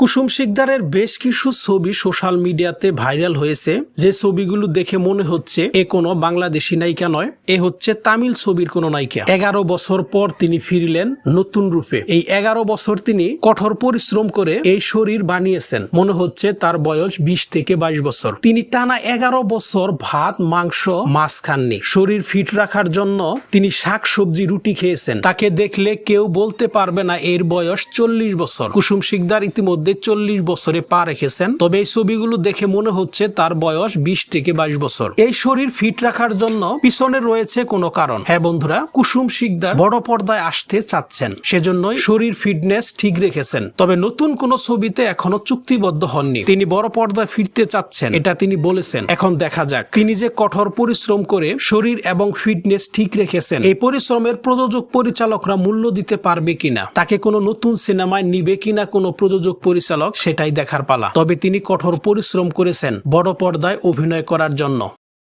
কুসুম শিকদারের বেশ কিছু ছবি সোশ্যাল মিডিয়াতে ভাইরাল হয়েছে। যে ছবিগুলো দেখে মনে হচ্ছে এ কোনো বাংলাদেশি নায়িকা নয়, এ হচ্ছে তামিল ছবির কোনো নায়িকা। এগারো বছর পর তিনি ফিরলেন নতুন রূপে। এই এগারো বছর তিনি কঠোর পরিশ্রম করে এই শরীর বানিয়েছেন। মনে হচ্ছে তার বয়স বিশ থেকে বাইশ বছর। তিনি টানা এগারো বছর ভাত, মাংস মাছ খাননি। শরীর ফিট রাখার জন্য তিনি শাক সবজি রুটি খেয়েছেন। তাকে দেখলে কেউ বলতে পারবে না এর বয়স চল্লিশ বছর। কুসুম শিকদার ইতিমধ্যে চল্লিশ বছরে পা রেখেছেন। তবে এই ছবিগুলো দেখে মনে হচ্ছে তার বয়স বিশ থেকে বাইশ বছর। এই শরীর ফিট রাখার জন্য পিছনে রয়েছে কোনো কারণ। হ্যাঁ বন্ধুরা, কুসুম শিকদার বড় পর্দায় আসতে চাচ্ছেন। সেজন্যই শরীর ফিটনেস ঠিক রেখেছেন। তবে নতুন কোন ছবিতে এখনও চুক্তিবদ্ধ হননি। তিনি বড় পর্দায় ফিরতে চাচ্ছেন, এটা তিনি বলেছেন। এখন দেখা যাক। তিনি যে কঠোর পরিশ্রম করে শরীর এবং ফিটনেস ঠিক রেখেছেন, এই পরিশ্রমের প্রযোজক পরিচালকরা মূল্য দিতে পারবে কিনা, তাকে কোনো নতুন সিনেমায় নিবে কিনা কোনো প্রযোজক পরিচালক সেটাই দেখার পালা। তবে তিনি কঠোর পরিশ্রম করেছেন বড় পর্দায় অভিনয় করার জন্য।